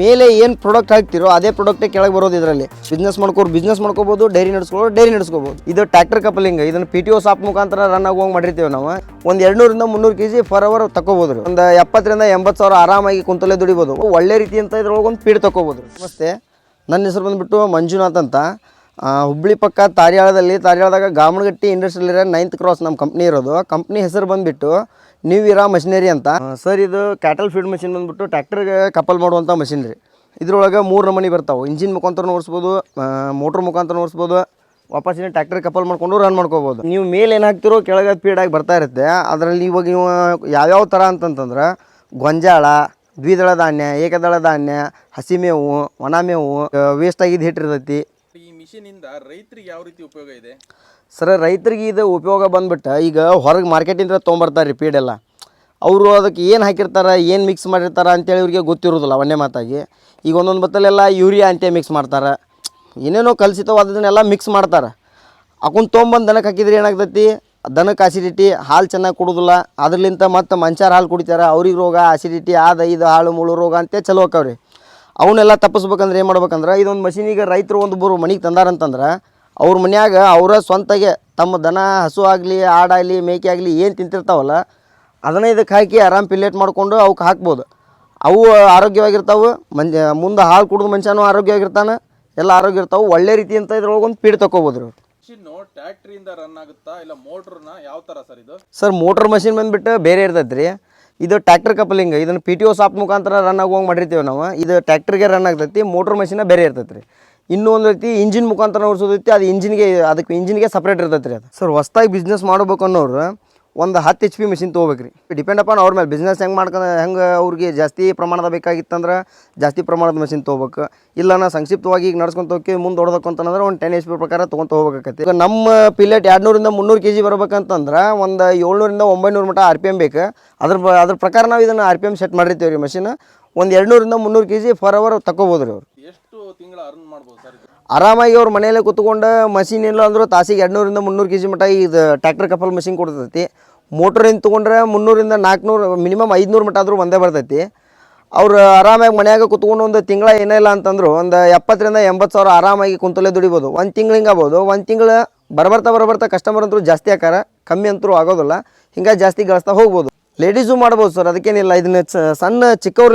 ಮೇಲೆ ಏನು ಪ್ರಾಡಕ್ಟ್ ಹಾಕ್ತಿರೋ ಅದೇ ಪ್ರಾಡಕ್ಟೇ ಕೆಳಗೆ ಬರೋದು ಇದರಲ್ಲಿ. ಬಿಸ್ನೆಸ್ ಮಾಡ್ಕೋರು ಬಿಸ್ನೆಸ್ ಮಾಡ್ಕೋಬೋದು ಡೈರಿ ನಡೆಸ್ಕೊಳ್ಳೋರು ಡೈರಿ ನಡೆಸ್ಕೋಬೋದು. ಇದು ಟ್ರ್ಯಾಕ್ಟರ್ ಕಪಲಿಂಗ್ ಇದನ್ನ ಪಿ ಟಿ ಓ ಸಾಪ್ ಮುಖಾಂತರ ರನ್ ಆಗುವಂಗೆ ಮಾಡಿರ್ತೀವಿ ನಾವು. ಒಂದು ಎರಡ್ನೂರಿಂದ ಮುನ್ನೂರು ಕೆ ಜಿ ಫರ್ ಅವರ್ ತಗೋಬೋದು ಒಂದು ಎಪ್ಪತ್ತರಿಂದ ಎಂಬತ್ತು ಸಾವಿರ ಆರಾಮಾಗಿ ಕುಂತಲ್ಲೇ ದುಡಿಬೋದು. ಒಳ್ಳೆ ರೀತಿ ಅಂತ ಇದ್ರೊಳಗೆ ಒಂದು ಪೀಡ್ ತಗೋಬೋದು ನಮಸ್ತೆ. ನನ್ನ ಹೆಸರು ಬಂದುಬಿಟ್ಟು ಮಂಜುನಾಥ್ ಅಂತ. ಹುಬ್ಳಿ ಪಕ್ಕ ತಾರ್ಯಾಳದಲ್ಲಿ, ತಾರ್ಯಾಳದಾಗ ಗಾಮನಗಟ್ಟಿ ಇಂಡಸ್ಟ್ರಿಯಲ್ ಇರೋ ನೈನ್ತ್ ಕ್ರಾಸ್ ನಮ್ಮ ಕಂಪ್ನಿ ಇರೋದು. ಕಂಪ್ನಿ ಹೆಸರು ಬಂದುಬಿಟ್ಟು ನ್ಯೂ ಇರಾ ಮಷಿನರಿ ಅಂತ. ಸರ್ ಇದು ಕ್ಯಾಟಲ್ ಫೀಡ್ ಮಷಿನ್ ಬಂದ್ಬಿಟ್ಟು ಟ್ಯಾಕ್ಟರ್ಗೆ ಕಪಲ್ ಮಾಡುವಂಥ ಮಷಿನ್ ರೀ ಇದ್ರೊಳಗೆ ಮೂರು ನಮೂನಿ ಬರ್ತಾವೆ. ಇಂಜಿನ್ ಮುಖಾಂತರ ಓಡಿಸ್ಬೋದು ಮೋಟ್ರ್ ಮುಖಾಂತರ ಓಡಿಸ್ಬೋದು. ವಾಪಸ್ ಇನ್ನು ಟ್ಯಾಕ್ಟರ್ ಕಪಲ್ ಮಾಡಿಕೊಂಡು ರನ್ ಮಾಡ್ಕೋಬೋದು. ನೀವು ಮೇಲೆ ಏನಾಗ್ತಿರೋ ಕೆಳಗೆ ಫೀಡಾಗಿ ಬರ್ತಾ ಇರುತ್ತೆ. ಅದರಲ್ಲಿ ಇವಾಗ ನೀವು ಯಾವ್ಯಾವ ಥರ ಅಂತಂತಂದ್ರೆ ಗೊಂಜಾಳ, ದ್ವಿದಳ ಧಾನ್ಯ, ಏಕದಳ ಧಾನ್ಯ, ಹಸಿಮೇವು ಒಣಮೇವು ವೇಸ್ಟ್ ಆಗಿದ್ದು ಹಿಟ್ಟಿರ್ತೈತಿ. ಮಿಷಿನಿಂದ ರೈತರಿಗೆ ಯಾವ ರೀತಿ ಉಪಯೋಗ ಇದೆ? ಸರ್, ರೈತರಿಗೆ ಇದು ಉಪಯೋಗ ಬಂದ್ಬಿಟ್ಟು, ಈಗ ಹೊರಗೆ ಮಾರ್ಕೆಟಿಂದ ತೊಗೊಂಬರ್ತಾರೆ ರೀ ಪೀಡೆಲ್ಲ. ಅವರು ಅದಕ್ಕೆ ಏನು ಹಾಕಿರ್ತಾರೆ, ಏನು ಮಿಕ್ಸ್ ಮಾಡಿರ್ತಾರೆ ಅಂತೇಳಿ ಇವ್ರಿಗೆ ಗೊತ್ತಿರೋದಿಲ್ಲ, ಒಂದೇ ಮಾತಾಗಿ. ಈಗ ಒಂದೊಂದು ಬತ್ತಲೆಲ್ಲ ಯೂರಿಯಾ ಅಂತ ಮಿಕ್ಸ್ ಮಾಡ್ತಾರೆ. ಏನೇನೋ ಕಲ್ಸಿತಾವ ಅದನ್ನೆಲ್ಲ ಮಿಕ್ಸ್ ಮಾಡ್ತಾರೆ. ಅಕೊಂಡ್ ತೊಗೊಂಬಂದು ದನಕ್ಕೆ ಹಾಕಿದ್ರೆ ಏನಾಗ್ತೈತಿ? ದನಕ್ಕೆ ಆಸಿಡಿಟಿ ಹಾಲು ಚೆನ್ನಾಗಿ ಕುಡೋದಿಲ್ಲ. ಅದ್ರಲಿಂತ ಮತ್ತು ಮಂಚಾರ ಹಾಲು ಕುಡಿತಾರೆ. ಅವ್ರಿಗೆ ರೋಗ ಆಸಿಡಿಟಿ ಆದ ಇದು ಹಾಳು, ಮುಳು ರೋಗ ಅಂತ ಚಲೋ ಹೋಕ್ಕವ್ರಿ ಅವನ್ನೆಲ್ಲ ತಪ್ಪಿಸ್ಬೇಕಂದ್ರೆ ಏನು ಮಾಡ್ಬೇಕಂದ್ರೆ ಇದೊಂದು ಮಷೀನಿಗೆ ರೈತರು ಒಂದು ಬರು ಮನೆಗೆ ತಂದಾರಂತಂದ್ರೆ ಅವ್ರ ಮನ್ಯಾಗ ಅವರ ಸ್ವಂತಗೆ ತಮ್ಮ ದನ ಹಸು ಆಗಲಿ ಆಡಾಗಲಿ ಮೇಕೆ ಆಗಲಿ ಏನು ತಿಂತಿರ್ತಾವಲ್ಲ ಅದನ್ನ ಇದಕ್ಕೆ ಹಾಕಿ ಆರಾಮ್ ಪಿಲ್ಲೇಟ್ ಮಾಡಿಕೊಂಡು ಅವಕ್ಕೆ ಹಾಕ್ಬೋದು. ಅವು ಆರೋಗ್ಯವಾಗಿರ್ತಾವೆ ಮಂಜ ಮುಂದೆ ಹಾಲು ಕುಡಿದು ಮನುಷ್ಯನೂ ಆರೋಗ್ಯವಾಗಿರ್ತಾನೆ ಎಲ್ಲ ಆರೋಗ್ಯ ಇರ್ತಾವೆ ಒಳ್ಳೆ ರೀತಿ ಅಂತ ಇದ್ರೊಳಗೆ ಒಂದು ಪೀಡ್ ತಗೋಬೋದು ರೀ ಟ್ಯಾಕ್ಟ್ರಿಯಿಂದ ರನ್ ಆಗುತ್ತಾ ಇಲ್ಲ ಮೋಟ್ರನ್ನ ಯಾವ ಥರ ಸರ್ ಇದು? ಸರ್ ಮೋಟ್ರ್ ಮಷಿನ್ ಬಂದುಬಿಟ್ಟು ಬೇರೆ ಇರ್ತೈತೆ ರೀ ಇದು ಟ್ರ್ಯಾಕ್ಟರ್ ಕಪಲಿಂಗ್, ಇದನ್ನು ಪಿ ಟಿ ಓ ಸಾಪ್ ಮುಖಾಂತರ ರನ್ ಆಗುವಂಗೆ ಮಾಡಿರ್ತೀವಿ ನಾವು. ಇದು ಟ್ರ್ಯಾಕ್ಟರ್ಗೆ ರನ್ ಆಗ್ತೈತಿ ಮೋಟ್ರ್ ಮಷಿನ ಬೇರೆ ಇರ್ತೈತೆ ರೀ ಇನ್ನೂ ಒಂದು ರೀತಿ ಇಂಜಿನ್ ಮುಖಾಂತರ ಓಡಿಸೋದೈತಿ ಅದು ಇಂಜಿನ್ಗೆ ಅದಕ್ಕೆ ಇಂಜಿನ್ಗೆ ಸಪ್ರೇಟ್ ಇರ್ತೈತೆ ರೀ ಅದು. ಸರ್, ಹೊಸ್ದಾಗಿ ಬಿಸ್ನೆಸ್ ಮಾಡ್ಬೇಕು ಅನ್ನೋರು ಒಂದು ಹತ್ತು ಎಚ್ ಪಿ ಮಿಷಿನ್ ತೊಗೋಬೇಕು ರೀ ಡಿಪೆಂಡ್ ಅಪಾನ್ ಅವ್ರ ಮೇಲೆ ಬಿಸ್ನೆಸ್ ಹೆಂಗೆ ಮಾಡ್ಕೊಂಡು, ಹೆಂಗೆ ಅವ್ರಿಗೆ ಜಾಸ್ತಿ ಪ್ರಮಾಣದ ಬೇಕಾಗಿತ್ತಂದ್ರೆ ಜಾಸ್ತಿ ಪ್ರಮಾಣದ ಮಷಿನ್ ತೊಗೋಬೇಕು. ಇಲ್ಲ ನಾ ಸಂಕ್ಷಿಪ್ತವಾಗಿ ಈಗ ನಡ್ಸ್ಕೊಂತ ಹೋಗಿ ಮುಂದೆ ಹೊಡ್ಬೇಕು ಅಂತಂದ್ರೆ ಒಂದು ಟೆನ್ ಎಚ್ ಪಿ ಪ್ರಕಾರ ತೊಗೊಂತ ಹೋಗ್ಬೇಕಾಗತ್ತೆ ಈಗ ನಮ್ಮ ಪಿಲೆಟ್ ಎರಡುನೂರಿಂದ ಮುನ್ನೂರು ಕೆ ಜಿ ಬರ್ಬೇಕಂತಂದ್ರೆ ಒಂದು ಏಳ್ನೂರಿಂದ ಒಂಬೈನೂರು ಮಟ್ಟ ಆರ್ ಪಿ ಎಂ ಬೇಕು. ಅದ್ರ ಅದ್ರ ಪ್ರಕಾರ ನಾವು ಇದನ್ನು ಆರ್ ಪಿ ಎಂ ಸೆಟ್ ಮಾಡಿರ್ತೀವಿ ರೀ ಮಷಿನ್ ಒಂದು ಎರಡುನೂರಿಂದ ಮುನ್ನೂರು ಕೆ ಜಿ ಫರ್ ಅವರ್ ತಗೋಬೋದು ರೀ ಅವ್ರು. ಎಷ್ಟು ತಿಂಗಳ ಅರ್ನ್ ಮಾಡ್ಬೋದು ಸರ್ ಆರಾಮಾಗಿ ಅವ್ರ ಮನೆಯಲ್ಲೇ ಕೂತ್ಕೊಂಡು ಮಷಿನ್ ಇಲ್ಲ ಅಂದರೂ ತಾಸಿಗೆ ಎರಡುನೂರಿಂದ ಮುನ್ನೂರು ಕೆ ಜಿ ಮಟ ಇದು ಟ್ಯಾಕ್ಟರ್ ಕಪಲ್ ಮಷಿನ್ ಕೊಡ್ತೈತಿ. ಮೋಟ್ರಿಂದ ತೊಗೊಂಡ್ರೆ ಮುನ್ನೂರಿಂದ ನಾಲ್ಕುನೂರು ಮಿನಿಮಮ್ ಐದುನೂರು ಮಟ ಆದರೂ ಒಂದೇ ಬರ್ತೈತಿ. ಅವ್ರು ಆರಾಮಾಗಿ ಮನ್ಯಾಗ ಕೂತ್ಕೊಂಡು ಒಂದು ತಿಂಗಳ ಏನಿಲ್ಲ ಅಂತಂದ್ರು ಒಂದು ಎಪ್ಪತ್ತರಿಂದ ಎಂಬತ್ತು ಸಾವಿರ ಆರಾಮಾಗಿ ಕುಂತಲೇ ದುಡಿಬೋದು. ಒಂದು ತಿಂಗಳು ಹಿಂಗಾಗ್ಬೋದು ಒಂದು ತಿಂಗಳು ಬರಬರ್ತಾ ಬರಬರ್ತಾ ಕಸ್ಟಮರ್ ಅಂತೂ ಜಾಸ್ತಿ ಆಕಾರ, ಕಮ್ಮಿ ಅಂತರೂ ಆಗೋದಿಲ್ಲ. ಹಿಂಗಾಗಿ ಜಾಸ್ತಿ ಗಳಿಸ್ತಾ ಹೋಗ್ಬೋದು. ಲೇಡೀಸು ಮಾಡ್ಬೋದು ಸರ್ ಅದಕ್ಕೇನಿಲ್ಲ. ಇದನ್ನ ಸಣ್ಣ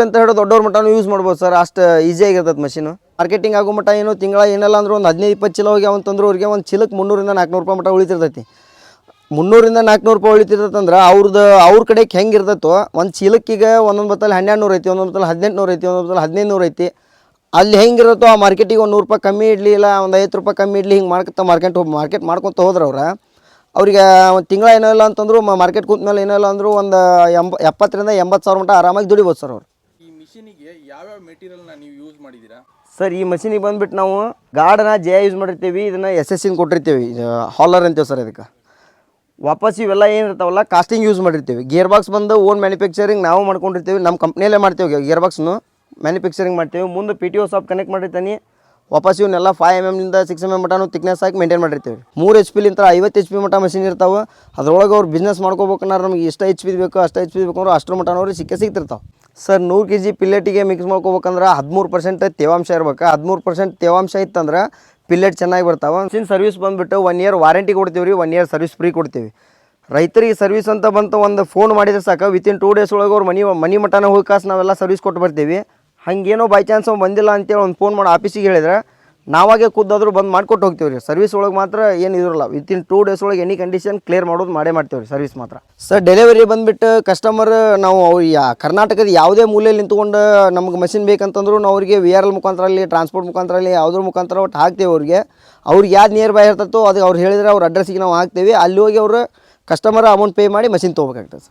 ಅಂತ ಹೇಳೋ ದೊಡ್ಡವ್ರ ಮಟ್ಟನೂ ಯೂಸ್ ಮಾಡ್ಬೋದು ಸರ್ ಅಷ್ಟು ಈಸಿಯಾಗಿರ್ತದೆ ಮಷೀನು ಮಾರ್ಕೆಟಿಂಗ್ ಆಗೋ ಮಟ್ಟ ಏನು, ತಿಂಗಳ ಏನಲ್ಲ ಅಂದ್ರೆ ಒಂದು ಹದಿನೈದು, ಇಪ್ಪತ್ತು ಚೀಲ ಹೋಗಿ ಅಂತಂದ್ರೆ ಅವ್ರಿಗೆ ಒಂದು ಚೀಲಕ್ಕೆ ಮುನ್ನೂರಿಂದ ನಾಲ್ಕುನೂರು ರೂಪಾಯಿ ಮಟ್ಟ ಉಳಿತಿರ್ತೈತಿ. ಮುನ್ನೂರಿಂದ ನಾಲ್ಕುನೂರು ರೂಪಾಯಿ ಉಳಿತಿರ್ತಂದ್ರೆ ಅವ್ರದ್ದು ಅವ್ರ ಕಡೆಗೆ ಹೆಂಗೆ ಇರ್ತೈತೋ ಒಂದು ಚೀಲಕ್ಕೀಗ ಒಂದೊಂದು ಬತ್ತಲ್ಲಿ ಹನ್ನೆರಡು ನೂರು ಐತಿ, ಒಂದೊಂದು ಬತ್ತಲ್ಲಿ ಹದಿನೆಂಟು ನೂರು ಐತಿ, ಒಂದೊಂದು ಬತ್ತಲ್ಲಿ ಹದಿನೈದು ನೂರು ಐತಿ. ಅಲ್ಲಿ ಹೆಂಗಿರುತ್ತೋ ಆ ಮಾರ್ಕೆಟಿಗೆ ಒಂದು ನೂರು ರೂಪಾಯಿ ಕಮ್ಮಿ ಇಡಲಿ ಇಲ್ಲ, ಒಂದು ಐವತ್ತು ರೂಪಾಯಿ ಕಮ್ಮಿ ಇಡಲಿ ಹಿಂಗೆ ಮಾಡ್ಕೊತ ಮಾರ್ಕೆಟ್ ಹೋಗಿ, ಮಾರ್ಕೆಟ್ ಮಾಡ್ಕೊತ ಹೋದ್ರೆ ಅವ್ರು, ಅವ್ರಿಗೆ ಒಂದು ತಿಂಗಳ ಏನಲ್ಲ ಅಂತಂದ್ರು ಮಾರ್ಕೆಟ್ ಕೂತ್ಮೇಲೆ ಏನೋ ಇಲ್ಲ ಅಂದರೂ ಒಂದು ಎಂಬ, ಎಪ್ಪತ್ತರಿಂದ ಎಂಬತ್ತು ಸಾವಿರ ಮಟ್ಟ ಆರಾಮಾಗಿ ದುಡಿಬೋದು ಸರ್ ಅವ್ರು. ಈ ಮಿಷಿನಿಗೆ ಯಾವ್ಯಾವ ಮೆಟೀರಿಯಲ್ನ ನೀವು ಯೂಸ್ ಮಾಡಿದ್ದೀರಾ? ಸರ್, ಈ ಮಷಿನಿಗೆ ಬಂದ್ಬಿಟ್ಟು ನಾವು ಗಾರ್ಡನ್ನ ಜೆ ಯೂಸ್ ಮಾಡಿರ್ತೀವಿ, ಇದನ್ನು ಎಸ್ ಎಸ್ ಸಿನ ಕೊಟ್ಟಿರ್ತೀವಿ ಹಾಲರ್ ಅಂತೀವಿ ಸರ್ ಇದಕ್ಕೆ. ವಾಪಸ್ ಇವೆಲ್ಲ ಏನಿರ್ತಾವಲ್ಲ ಕಾಸ್ಟಿಂಗ್ ಯೂಸ್ ಮಾಡಿರ್ತೀವಿ. ಗೇರ್ ಬಾಕ್ಸ್ ಬಂದು ಓನ್ ಮ್ಯಾನುಫ್ಯಾಕ್ಚರಿಂಗ್ ನಾವು ಮಾಡ್ಕೊಂಡಿರ್ತೀವಿ ನಮ್ಮ ಕಂಪ್ನಿಯಲ್ಲೇ ಮಾಡ್ತೀವಿ ಗೇರ್ ಬಾಕ್ಸ್ನು ಮ್ಯಾನುಫ್ಯಾಕ್ಚರಿಂಗ್ ಮಾಡ್ತೀವಿ. ಮುಂದೆ P T O shaft connect ಮಾಡಿರ್ತಾನೆ. ವಾಪಸ್ ಇವನ್ನೆಲ್ಲ ಫೈವ್ ಎಂ ಎಮ್ನಿಂದ ಸಿಕ್ಸ್ ಎಂ ಎಂ ಮಟನು ತಿಕ್ನೆಸ್ ಹಾಕಿ ಮೇಂಟೈನ್ ಮಾಡಿರ್ತೀವಿ. ಮೂರು ಎಚ್ ಪಿಲಿಂತ ಐವತ್ತು ಎಚ್ ಪಿ ಮಟ್ಟ ಮಷಿನ್ ಇರ್ತಾವೆ. ಅದರೊಳಗೆ ಅವ್ರು ಬಿಸ್ನೆಸ್ ಮಾಡ್ಕೋಬೇಕನ್ನಾರ ನಮಗೆ ಎಷ್ಟು ಎಚ್ ಪಿ ಬೇಕು, ಅಷ್ಟು ಎಚ್ ಪಿ ಬೇಕು ಅಂದ್ರೆ ಅಷ್ಟರ ಮಟನವ್ರಿಗೆ ಸಿಕ್ಕೇ ಸಿಗ್ತಿರ್ತಾವೆ. ಸರ್, ನೂರು ಕೆ ಜಿ ಪಿಲ್ಲೆಟಿಗೆ ಮಿಕ್ಸ್ ಮಾಡ್ಕೋಬೇಕಂದ್ರೆ ಹದಿಮೂರು ಪರ್ಸೆಂಟ್ ತೇವಾಂಶ ಇರ್ಬೇಕು. ಹದಿಮೂರು ಪರ್ಸೆಂಟ್ ತೇವಾಂಶ ಇತ್ತಂದ್ರೆ ಪಿಲ್ಲೆಟ್ ಚೆನ್ನಾಗಿ ಬರ್ತಾವೆ. ಸಿನ್ ಸರ್ವಿಸ್ ಬಂದುಬಿಟ್ಟು ಒನ್ ಇಯರ್ ವಾರಂಟಿ ಕೊಡ್ತೀವಿ ರೀ ಒನ್ ಇಯರ್ ಸರ್ವಿಸ್ ಫ್ರೀ ಕೊಡ್ತೀವಿ. ರೈತರಿಗೆ ಸರ್ವಿಸ್ ಅಂತ ಬಂತು, ಒಂದು ಫೋನ್ ಮಾಡಿದ್ರೆ ಸಾಕು. ವಿತಿನ್ ಟೂ ಡೇಸ್ ಒಳಗೆ ಅವ್ರು ಮನಿ ಮನಿ ಮಟನ ಹೋಗಿ ಕಾಸು ನಾವೆಲ್ಲ ಸರ್ವಿಸ್ ಕೊಟ್ಟು ಬರ್ತೀವಿ. ಹಂಗೇನೋ ಬೈ ಚಾನ್ಸ್ ಅವ್ನು ಬಂದಿಲ್ಲ ಅಂತೇಳಿ ಒಂದು ಫೋನ್ ಮಾಡಿ ಆಫೀಸಿಗೆ ಹೇಳಿದ್ರೆ ನಾವಾಗೆ ಖುದ್ದಾದ್ರೂ ಬಂದು ಮಾಡ್ಕೊಟ್ಟು ಹೋಗ್ತೀವಿ ರೀ ಸರ್ವಿಸ್ ಒಳಗೆ ಮಾತ್ರ ಏನು ಇರೋಲ್ಲ ವಿತಿನ್ ಟೂ ಡೇಸ್ ಒಳಗೆ ಎನಿ ಕಂಡೀಷನ್ ಕ್ಲಿಯರ್ ಮಾಡೋದು ಮಾಡೇ ಮಾಡ್ತೀವಿ ರೀ ಸರ್ವಿಸ್ ಮಾತ್ರ. ಸರ್ ಡೆಲಿವರಿ ಬಂದುಬಿಟ್ಟು ಕಸ್ಟಮರ್ ನಾವು ಯಾ, ಕರ್ನಾಟಕದ ಯಾವುದೇ ಮೂಲೆಯಲ್ಲಿ ನಿಂತ್ಕೊಂಡು ನಮ್ಗೆ ಮಷಿನ್ ಬೇಕಂತಂದ್ರು ನಾವು ಅವರಿಗೆ ವಿ ಆರ್ ಎಲ್ ಮುಖಾಂತರ ಅಲ್ಲಿ ಟ್ರಾನ್ಸ್ಪೋರ್ಟ್ ಮುಖಾಂತರ ಅಲ್ಲಿ ಯಾವುದ್ರ ಮುಖಾಂತರ ಒಟ್ಟು ಹಾಕ್ತೀವಿ ಅವ್ರಿಗೆ. ಅವ್ರಿಗೆ ಯಾವ್ದು ನಿಯರ್ ಬೈ ಇರ್ತೈತೋ ಅದು ಅವ್ರು ಹೇಳಿದ್ರೆ ಅವ್ರ ಅಡ್ರೆಸ್ಸಿಗೆ ನಾವು ಹಾಕ್ತೀವಿ. ಅಲ್ಲಿ ಹೋಗಿ ಅವರು ಕಸ್ಟಮರ್ ಅಮೌಂಟ್ ಪೇ ಮಾಡಿ ಮಷಿನ್ ತೊಗೋಬೇಕಾಗ್ತದೆ ಸರ್